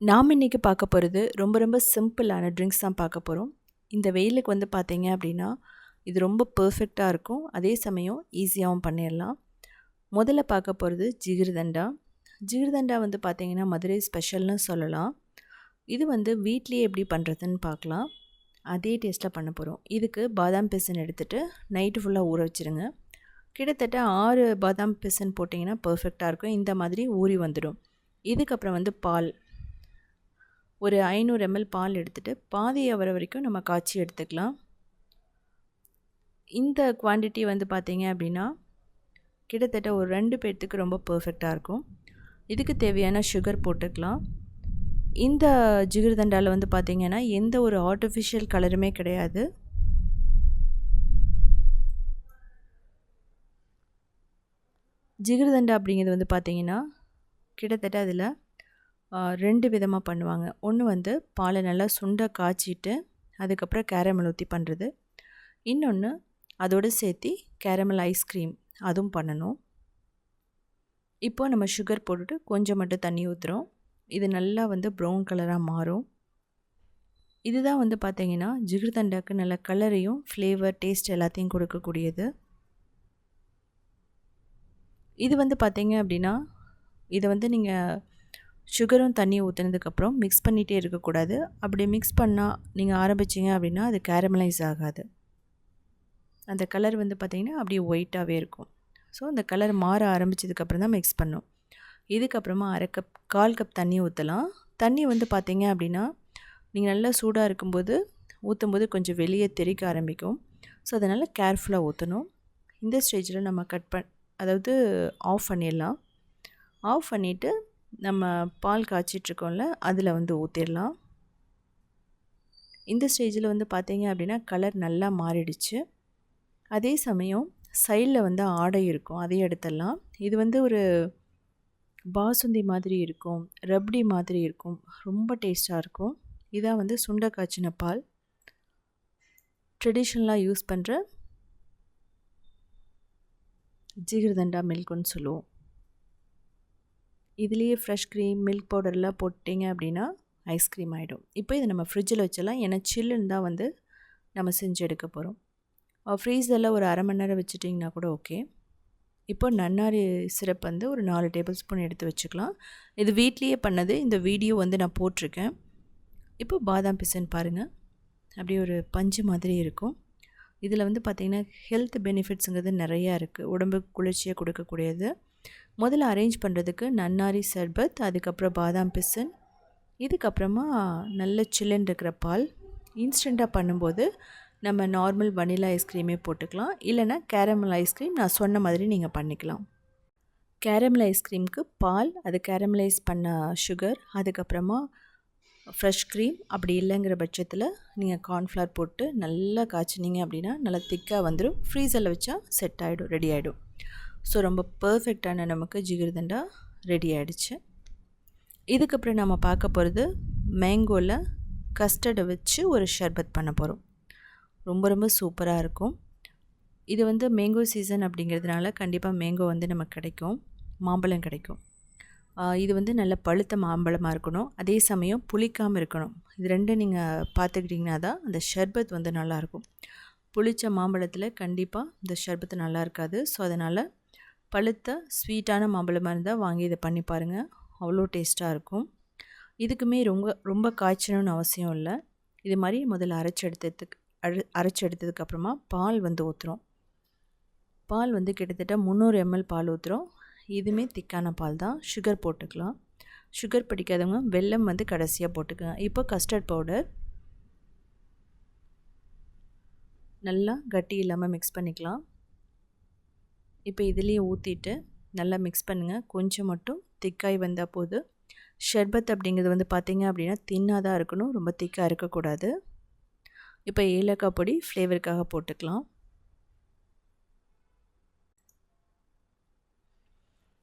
நாம் இன்றைக்கி பார்க்க போகிறது ரொம்ப ரொம்ப சிம்பிளான ட்ரிங்க்ஸ் தான் பார்க்க போகிறோம் இந்த வெயிலுக்கு வந்து பார்த்தீங்க அப்படின்னா இது ரொம்ப பர்ஃபெக்டாக இருக்கும். அதே சமயம் ஈஸியாகவும் பண்ணிடலாம். முதல்ல பார்க்க போகிறது ஜிகிர்தண்டா ஜிகிர்தண்டா வந்து பார்த்திங்கன்னா மதுரை ஸ்பெஷல்னு சொல்லலாம். இது வந்து வீட்லேயே எப்படி பண்ணுறதுன்னு பார்க்கலாம். அதே டேஸ்ட்டில் பண்ண போகிறோம் இதுக்கு பாதாம் பிசன் எடுத்துகிட்டு நைட்டு ஃபுல்லாக ஊற வச்சுருங்க. கிட்டத்தட்ட ஆறு பாதாம் பிசன் போட்டிங்கன்னா பர்ஃபெக்டாக இருக்கும். இந்த மாதிரி ஊறி வந்துடும். இதுக்கப்புறம் வந்து பால். ஒரு ஐநூறு எம்எல் பால் எடுத்துகிட்டு பாதி வர வரைக்கும் நம்ம காய்ச்சி எடுத்துக்கலாம். இந்த குவான்டிட்டி வந்து பார்த்திங்க அப்படின்னா கிட்டத்தட்ட ஒரு ரெண்டு பேர்த்துக்கு ரொம்ப பர்ஃபெக்டாக இருக்கும். இதுக்கு தேவையான சுகர் போட்டுக்கலாம். இந்த ஜிகிர்தண்டாவில் வந்து பார்த்திங்கன்னா எந்த ஒரு ஆர்டிஃபிஷியல் கலருமே கிடையாது. ஜிகிர்தண்டா அப்படிங்கிறது வந்து பார்த்திங்கன்னா கிட்டத்தட்ட அதில் ரெண்டு விதமாக பண்ணுவாங்க. ஒன்று வந்து பாலை நல்லா சுண்டை காய்ச்சிட்டு அதுக்கப்புறம் கேரமல் ஊற்றி பண்ணுறது இன்னொன்று அதோடு சேர்த்து கேரமல் ஐஸ்கிரீம் அதுவும் பண்ணணும். இப்போ நம்ம சுகர் போட்டுட்டு கொஞ்சம் மட்டும் தண்ணி ஊற்றுறோம் இது நல்லா வந்து ப்ரௌன் கலராக மாறும். இதுதான் வந்து பார்த்திங்கன்னா ஜிகிர்தண்டாக்கு நல்ல கலரையும் ஃப்ளேவர் டேஸ்ட் எல்லாத்தையும் கொடுக்கக்கூடியது. இது வந்து பார்த்திங்க அப்படின்னா இதை வந்து நீங்கள் சுகரும் தண்ணி ஊற்றினதுக்கப்புறம் மிக்ஸ் பண்ணிகிட்டே இருக்கக்கூடாது. அப்படி மிக்ஸ் பண்ணால் நீங்கள் ஆரம்பிச்சிங்க அப்படின்னா அது கேரமலைஸ் ஆகாது. அந்த கலர் வந்து பார்த்திங்கன்னா அப்படியே ஒயிட்டாகவே இருக்கும். ஸோ அந்த கலர் மாற ஆரம்பித்ததுக்கப்புறம் தான் மிக்ஸ் பண்ணும். இதுக்கப்புறமா அரை கப் கால் கப் தண்ணி ஊற்றலாம் தண்ணி வந்து பார்த்திங்க அப்படின்னா நீங்கள் நல்லா சூடாக இருக்கும்போது ஊற்றும் போது கொஞ்சம் வெளியே தெறிக்க ஆரம்பிக்கும். ஸோ அதனால் கேர்ஃபுல்லாக ஊற்றணும் இந்த ஸ்டேஜில் நம்ம கட் பண் அதாவது ஆஃப் பண்ணிடலாம். ஆஃப் பண்ணிவிட்டு நம்ம பால் காய்ச்சிட்ருக்கோம்ல அதில் வந்து ஊற்றிடலாம் இந்த ஸ்டேஜில் வந்து பார்த்தீங்க அப்படின்னா கலர் நல்லா மாறிடுச்சு. அதே சமயம் சைடில் வந்து ஆடை இருக்கும் அதையும் எடுத்துடலாம் இது வந்து ஒரு பாசுந்தி மாதிரி இருக்கும் ரப்டி மாதிரி இருக்கும் ரொம்ப டேஸ்ட்டாக இருக்கும். இதான் வந்து சுண்டை காய்ச்சின பால். ட்ரெடிஷ்னலாக யூஸ் பண்ணுற ஜிகிர்தண்டா மில்க்குன்னு சொல்லுவோம். இதுலேயே ஃப்ரெஷ் க்ரீம் மில்க் பவுடர்லாம் போட்டிங்க அப்படின்னா ஐஸ்கிரீம் ஆகிடும் இப்போ இதை நம்ம ஃப்ரிட்ஜில் வச்சலாம் ஏன்னா சில்லுன்னு தான் வந்து நம்ம செஞ்சு எடுக்க போகிறோம் ஃப்ரீஸரில் ஒரு அரை மணி நேரம் வச்சுட்டிங்கன்னா கூட ஓகே இப்போ நன்னாரி சிரப் வந்து ஒரு நாலு டேபிள் ஸ்பூன் எடுத்து வச்சுக்கலாம். இது வீட்லேயே பண்ணது. இந்த வீடியோ வந்து நான் போட்டிருக்கேன். இப்போ பாதாம் பிசன் பாருங்கள் அப்படியே ஒரு பஞ்சு மாதிரி இருக்கும். இதில் வந்து பார்த்திங்கன்னா ஹெல்த் பெனிஃபிட்ஸுங்கிறது நிறையா இருக்குது உடம்புக்கு குளிர்ச்சியாக கொடுக்கக்கூடியது. முதல்ல அரேஞ்ச் பண்ணுறதுக்கு நன்னாரி சர்பத் அதுக்கப்புறம் பாதாம் பிசன் இதுக்கப்புறமா நல்ல சில்லுன்னு இருக்கிற பால். இன்ஸ்டண்ட்டாக பண்ணும்போது நம்ம நார்மல் வனிலா ஐஸ்கிரீமே போட்டுக்கலாம். இல்லைனா கேரமல் ஐஸ்கிரீம் நான் சொன்ன மாதிரி நீங்கள் பண்ணிக்கலாம். கேரமல் ஐஸ்கிரீமுக்கு பால் அது கேரமலைஸ் பண்ண சுகர் அதுக்கப்புறமா ஃப்ரெஷ் க்ரீம் அப்படி இல்லைங்கிற பட்சத்தில் நீங்கள் கார்ன்ஃப்ளவர் போட்டு நல்லா காய்ச்சினீங்க அப்படின்னா நல்லா திக்காக வந்துடும் ஃப்ரீசரில் வச்சா செட் ஆகிடும் ரெடி ஆகிடும் ஸோ ரொம்ப பர்ஃபெக்டான நமக்கு ஜிகிர்தண்டா ரெடி ஆகிடுச்சு இதுக்கப்புறம் நம்ம பார்க்க போகிறது மேங்கோவில் கஸ்டர்டை வச்சு ஒரு ஷர்பத் பண்ண போகிறோம் ரொம்ப ரொம்ப சூப்பராக இருக்கும். இது வந்து மேங்கோ சீசன் அப்படிங்கிறதுனால கண்டிப்பாக மேங்கோ வந்து நமக்கு கிடைக்கும். மாம்பழம் கிடைக்கும். இது வந்து நல்ல பழுத்த மாம்பழமாக இருக்கணும். அதே சமயம் புளிக்காமல் இருக்கணும். இது ரெண்டும் நீங்கள் பார்த்துக்கிட்டிங்கன்னா தான் அந்த ஷர்பத் வந்து நல்லாயிருக்கும் புளித்த மாம்பழத்தில் கண்டிப்பாக இந்த ஷர்பத்து நல்லா இருக்காது. ஸோ அதனால் பழுத்த ஸ்வீட்டான மாம்பழமாக இருந்தால் வாங்கி இதை பண்ணி பாருங்கள் அவ்வளோ டேஸ்ட்டாக இருக்கும். இதுக்குமே ரொம்ப ரொம்ப காய்ச்சணும்னு அவசியம் இல்லை. இது மாதிரி முதல்ல அரைச்சி எடுத்ததுக்கு அரை அரைச்சி எடுத்ததுக்கப்புறமா பால் வந்து ஊற்றுறோம் பால் வந்து கிட்டத்தட்ட முந்நூறு எம்எல் பால் ஊற்றுறோம் இதுவுமே திக்கான பால் தான். சுகர் போட்டுக்கலாம். சுகர் பிடிக்காதவங்க வெல்லம் வந்து கடைசியாக போட்டுக்கோங்க. இப்போ கஸ்டர்ட் பவுடர் நல்லா கட்டி இல்லாமல் மிக்ஸ் பண்ணிக்கலாம். இப்போ இதுலேயே ஊற்றிட்டு நல்லா மிக்ஸ் பண்ணுங்கள் கொஞ்சம் மட்டும் திக்காய் வந்தால் போது. ஷர்பத் அப்படிங்கிறது வந்து பார்த்திங்க அப்படின்னா தின்னாக தான் இருக்கணும். ரொம்ப திக்காக இருக்கக்கூடாது. இப்போ ஏலக்காய் பொடி ஃப்ளேவருக்காக போட்டுக்கலாம்.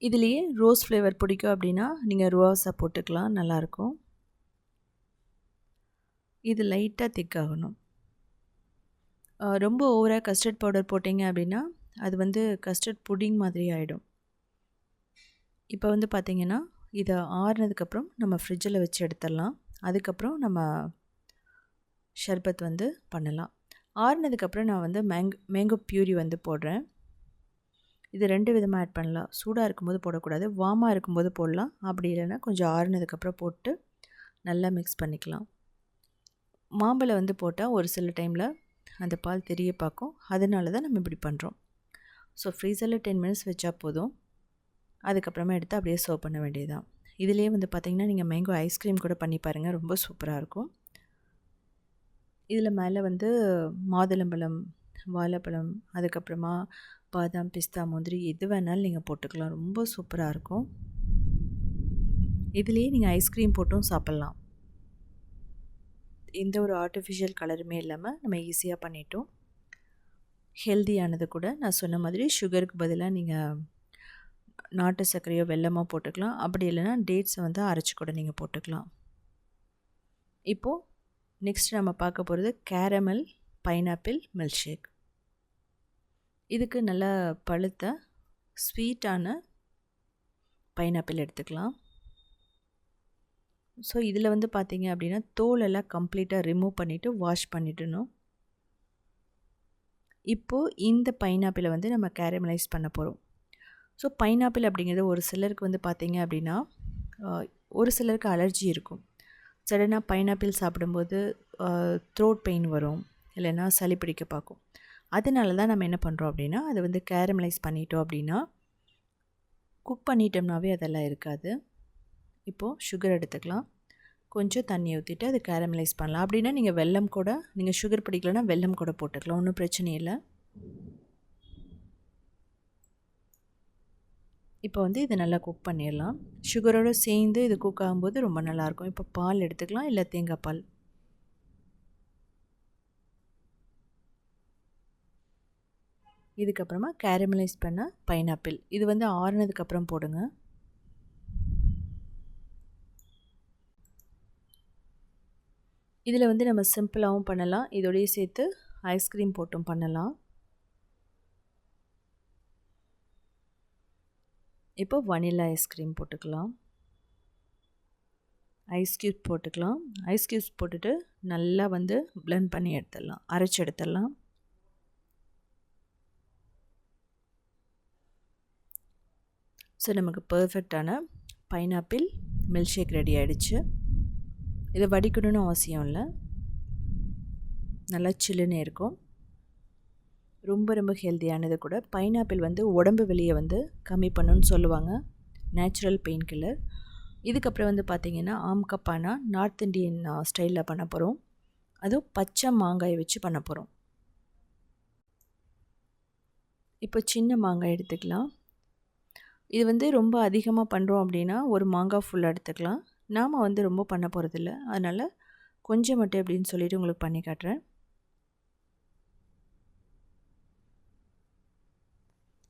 இதுலேயே ரோஸ் ஃப்ளேவர் பிடிக்கும் அப்படின்னா நீங்கள் ரோஸாக போட்டுக்கலாம். நல்லாயிருக்கும் இது லைட்டாக திக்காகணும் ரொம்ப ஓவராக கஸ்டர்ட் பவுடர் போட்டிங்க அப்படின்னா அது வந்து கஸ்டர்ட் புடிங் மாதிரி ஆகிடும் இப்போ வந்து பார்த்திங்கன்னா இதை ஆறுனதுக்கப்புறம் நம்ம ஃப்ரிட்ஜில் வச்சு எடுத்துடலாம். அதுக்கப்புறம் நம்ம ஷர்பத் வந்து பண்ணலாம். ஆறுனதுக்கப்புறம் நான் வந்து மேங் மேங்கோ பியூரி வந்து போடுறேன். இது ரெண்டு விதமாக ஆட் பண்ணலாம். சூடாக இருக்கும்போது போடக்கூடாது வார்மாக இருக்கும்போது போடலாம். அப்படி இல்லைன்னா கொஞ்சம் ஆறுனதுக்கப்புறம் போட்டு நல்லா மிக்ஸ் பண்ணிக்கலாம். மாம்பழம் வந்து போட்டால் ஒரு சில டைமில் அந்த பால் தெரிய பார்க்கும் அதனால தான் நம்ம இப்படி பண்ணுறோம் ஸோ ஃப்ரீசரில் டென் மினிட்ஸ் வச்சா போதும். அதுக்கப்புறமா எடுத்து அப்படியே சர்வ் பண்ண வேண்டியதுதான். இதுலேயே வந்து பார்த்திங்கன்னா நீங்கள் மேங்கோ ஐஸ்கிரீம் கூட பண்ணி பாருங்கள் ரொம்ப சூப்பராக இருக்கும். இதில் மேலே வந்து மாதுளம்பழம் வாழைப்பழம் அதுக்கப்புறமா பாதாம் பிஸ்தா முந்திரி எது வேணாலும் நீங்கள் போட்டுக்கலாம். ரொம்ப சூப்பராக இருக்கும். இதுலேயே நீங்கள் ஐஸ்கிரீம் போட்டும் சாப்பிட்லாம். எந்த ஒரு ஆர்டிஃபிஷியல் கலருமே இல்லாமல் நம்ம ஈஸியாக பண்ணிட்டோம். ஹெல்தியானது கூட. நான் சொன்ன மாதிரி சுகருக்கு பதிலாக நீங்கள் நாட்டு சர்க்கரையோ வெல்லமோ போட்டுக்கலாம். அப்படி இல்லைன்னா டேட்ஸை வந்து அரைச்சி கூட நீங்கள் போட்டுக்கலாம். இப்போது நெக்ஸ்ட் நம்ம பார்க்க போகிறது கேரமல் பைனாப்பிள் மில்க் ஷேக் இதுக்கு நல்லா பழுத்த ஸ்வீட்டான பைனாப்பிள் எடுத்துக்கலாம். ஸோ இதில் வந்து பார்த்திங்க அப்படின்னா தோலெல்லாம் கம்ப்ளீட்டாக ரிமூவ் பண்ணிவிட்டு வாஷ் பண்ணிடணும். இப்போது இந்த பைனாப்பிளை வந்து நம்ம கேரமலைஸ் பண்ண போகிறோம் ஸோ பைனாப்பிள் அப்படிங்கிறது ஒரு சிலருக்கு வந்து பார்த்திங்க அப்படின்னா ஒரு சிலருக்கு அலர்ஜி இருக்கும். சடனாக பைனாப்பிள் சாப்பிடும்போது த்ரோட் பெயின் வரும் இல்லைன்னா சளி பிடிக்க பார்க்கும். அதனால தான் நம்ம என்ன பண்ணுறோம் அப்படின்னா அதை வந்து கேரமலைஸ் பண்ணிட்டோம் அப்படின்னா குக் பண்ணிட்டோம்னாவே அதெல்லாம் இருக்காது. இப்போது சுகர் எடுத்துக்கலாம். கொஞ்சம் தண்ணி ஊற்றிட்டு அது கேரமலைஸ் பண்ணலாம். அப்படின்னா நீங்கள் வெல்லம் கூட நீங்கள் சுகர் பிடிக்கலன்னா வெல்லம் கூட போட்டுக்கலாம். ஒன்றும் பிரச்சனை இல்லை. இப்போ வந்து இதை நல்லா குக் பண்ணிடலாம். சுகரோடு சேர்ந்து இது குக் ஆகும்போது ரொம்ப நல்லாயிருக்கும். இப்போ பால் எடுத்துக்கலாம் இல்லை தேங்காய் பால். இதுக்கப்புறமா கேரமலைஸ் பண்ண பைனாப்பிள் இது வந்து ஆறுனதுக்கப்புறம் போடுங்க. இதில் வந்து நம்ம சிம்பிளாகவும் பண்ணலாம். இதோடய சேர்த்து ஐஸ்கிரீம் போட்டும் பண்ணலாம். இப்போ வனிலா ஐஸ்கிரீம் போட்டுக்கலாம். ஐஸ் க்யூப் போட்டுக்கலாம். ஐஸ் க்யூப்ஸ் போட்டுட்டு நல்லா வந்து பிளெண்ட் பண்ணி எடுத்துடலாம். அரைச்சி எடுத்துடலாம். ஸோ நமக்கு பர்ஃபெக்டான பைனாப்பிள் மில்க் ஷேக் ரெடி ஆகிடுச்சு இதை வடிக்கணும்னு அவசியம் இல்லை. நல்லா சில்லுன்னு இருக்கும். ரொம்ப ரொம்ப ஹெல்த்தியானது கூட. பைனாப்பிள் வந்து உடம்பு வெளியே வந்து கம்மி பண்ணுன்னு சொல்லுவாங்க. Natural painkiller. இதுக்கப்புறம் வந்து பார்த்திங்கன்னா ஆம்கப்பானா நார்த் இண்டியன் ஸ்டைலில் பண்ண போகிறோம் அதுவும் பச்சை மாங்காயை வச்சு பண்ண போகிறோம் இப்போ சின்ன மாங்காய் எடுத்துக்கலாம். இது வந்து ரொம்ப அதிகமாக பண்ணுறோம் அப்படின்னா ஒரு மாங்காய் ஃபுல்லாக எடுத்துக்கலாம். நாம் வந்து ரொம்ப பண்ண போகிறதில்ல அதனால் கொஞ்சம் மட்டும் அப்படின்னு சொல்லிவிட்டு உங்களுக்கு பண்ணி காட்டுறேன்.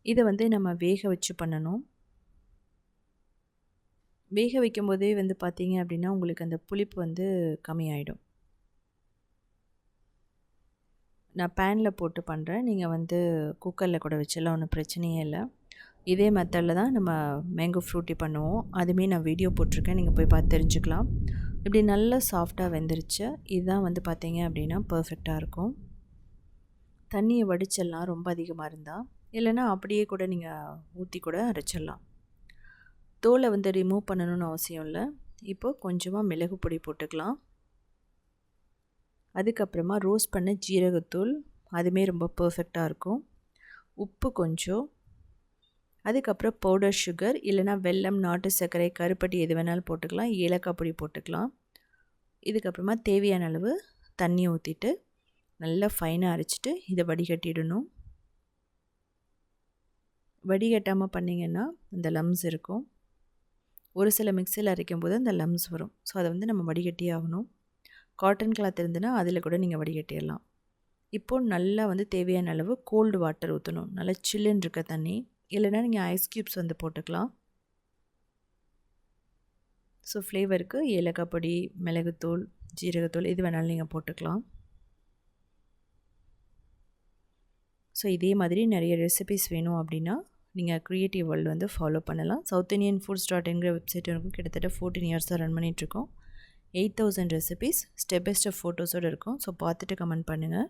இதை வந்து நம்ம வேக வச்சு பண்ணணும். வேக வைக்கும் போதே வந்து பார்த்தீங்க அப்படின்னா உங்களுக்கு அந்த புளிப்பு வந்து கம்மியாயிடும். நான் பேனில் போட்டு பண்ணுறேன் நீங்கள் வந்து குக்கரில் கூட வச்செல்லாம் ஒன்றும் பிரச்சனையே இல்லை. இதே மெத்தடில் தான் நம்ம மேங்கோ ஃப்ரூட்டி பண்ணுவோம். அதுவுமே நான் வீடியோ போட்டிருக்கேன். நீங்கள் போய் பார்த்து தெரிஞ்சுக்கலாம். இப்படி நல்லா சாஃப்டாக வெந்துருச்சு. இதுதான் வந்து பார்த்தீங்க அப்படின்னா பர்ஃபெக்டாக இருக்கும். தண்ணியை வடிச்சிடலாம். ரொம்ப அதிகமாக இருந்தால் இல்லைன்னா அப்படியே கூட நீங்கள் ஊற்றி கூட அரைச்சிடலாம். தோலை வந்து ரிமூவ் பண்ணணும்னு அவசியம் இல்லை. இப்போது கொஞ்சமாக மிளகு பொடி போட்டுக்கலாம். அதுக்கப்புறமா ரோஸ்ட் பண்ண ஜீரகத்தூள். அதுவுமே ரொம்ப பர்ஃபெக்டாக இருக்கும். உப்பு கொஞ்சம். அதுக்கப்புறம் பவுடர் சுகர் இல்லைனா வெல்லம் நாட்டு சர்க்கரை கருப்பட்டி எது வேணாலும் போட்டுக்கலாம். ஏலக்காய் பொடி போட்டுக்கலாம். இதுக்கப்புறமா தேவையான அளவு தண்ணி ஊற்றிட்டு நல்லா ஃபைனாக அரைச்சிட்டு இதை வடிகட்டிடணும். வடிகட்டாமல் பண்ணிங்கன்னா இந்த லம்ஸ் இருக்கும். ஒரு சில மிக்சியில் அரைக்கும் போது அந்த லம்ஸ் வரும். ஸோ அதை வந்து நம்ம வடிகட்டி ஆகணும். காட்டன் கிளாத் இருந்துன்னா அதில் கூட நீங்கள் வடிகட்டிடலாம். இப்போது நல்லா வந்து தேவையான அளவு கோல்டு வாட்டர் ஊற்றணும் நல்லா சில்லுன்னு இருக்க தண்ணி. இல்லைனா நீங்கள் ஐஸ் க்யூப்ஸ் வந்து போட்டுக்கலாம். ஸோ ஃப்ளேவருக்கு ஏலக்காய் பொடி மிளகுத்தூள் ஜீரகத்தூள் இது வேணாலும் நீங்கள் போட்டுக்கலாம். ஸோ இதே மாதிரி நிறைய ரெசிபிஸ் வேணும் அப்படின்னா நீங்கள் க்ரியேட்டிவ் வேர்ல்டு வந்து ஃபாலோ பண்ணலாம். சவுத் இந்தியன் ஃபுட்ஸ் டாட் என்கிற வெப்சைட் இருக்கும். கிட்டத்தட்ட ஃபோர்டீன் இயர்ஸாக ரன் பண்ணிகிட்ருக்கோம் eight thousand recipes step by step ஃபோட்டோஸோடு இருக்கும். ஸோ பார்த்துட்டு கமெண்ட் பண்ணுங்கள்